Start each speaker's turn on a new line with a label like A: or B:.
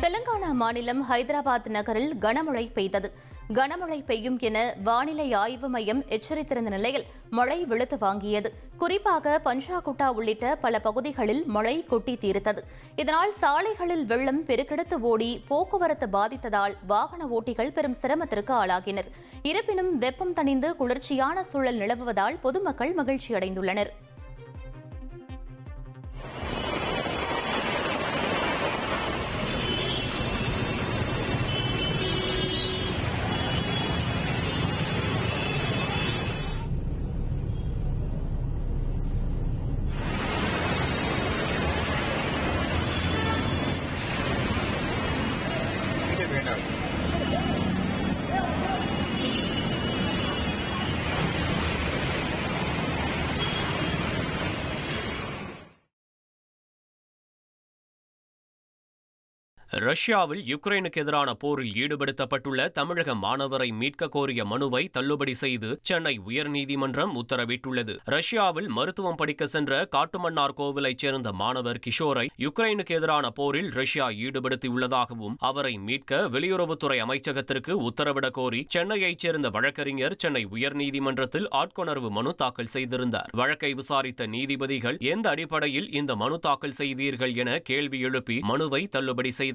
A: தெலங்கானா மாநிலம் ஹைதராபாத் நகரில் கனமழை பெய்தது. கனமழை பெய்யும் என வானிலை ஆய்வு மையம் எச்சரித்திருந்த நிலையில் மழை வெளுத்து வாங்கியது. குறிப்பாக பஞ்சாகுட்டா உள்ளிட்ட பல பகுதிகளில் மழை கொட்டி தீர்த்தது. இதனால் சாலைகளில் வெள்ளம் பெருக்கெடுத்து ஓடி போக்குவரத்து பாதித்ததால் வாகன ஓட்டிகள் பெரும் சிரமத்திற்கு ஆளாகினர். இருப்பினும் வெப்பம் தணிந்து குளிர்ச்சியான சூழல் நிலவுவதால் பொதுமக்கள் மகிழ்ச்சியடைந்துள்ளனர்.
B: ரஷ்யாவில் யுக்ரைனுக்கு எதிரான போரில் ஈடுபடுத்தப்பட்டுள்ள தமிழக மாணவரை மீட்க கோரிய மனுவை தள்ளுபடி செய்து சென்னை உயர்நீதிமன்றம் உத்தரவிட்டுள்ளது. ரஷ்யாவில் மருத்துவம் படிக்க சென்ற காட்டுமன்னார் கோவிலைச் சேர்ந்த மாணவர் கிஷோரை யுக்ரைனுக்கு எதிரான போரில் ரஷ்யா ஈடுபடுத்தியுள்ளதாகவும் அவரை மீட்க வெளியுறவுத்துறை அமைச்சகத்திற்கு உத்தரவிடக் கோரி சென்னையைச் சேர்ந்த வழக்கறிஞர் சென்னை உயர்நீதிமன்றத்தில் ஆட்கொணர்வு மனு தாக்கல் செய்திருந்தார். வழக்கை விசாரித்த நீதிபதிகள் எந்த அடிப்படையில் இந்த மனு தாக்கல் செய்தீர்கள் என கேள்வி எழுப்பி மனுவை தள்ளுபடி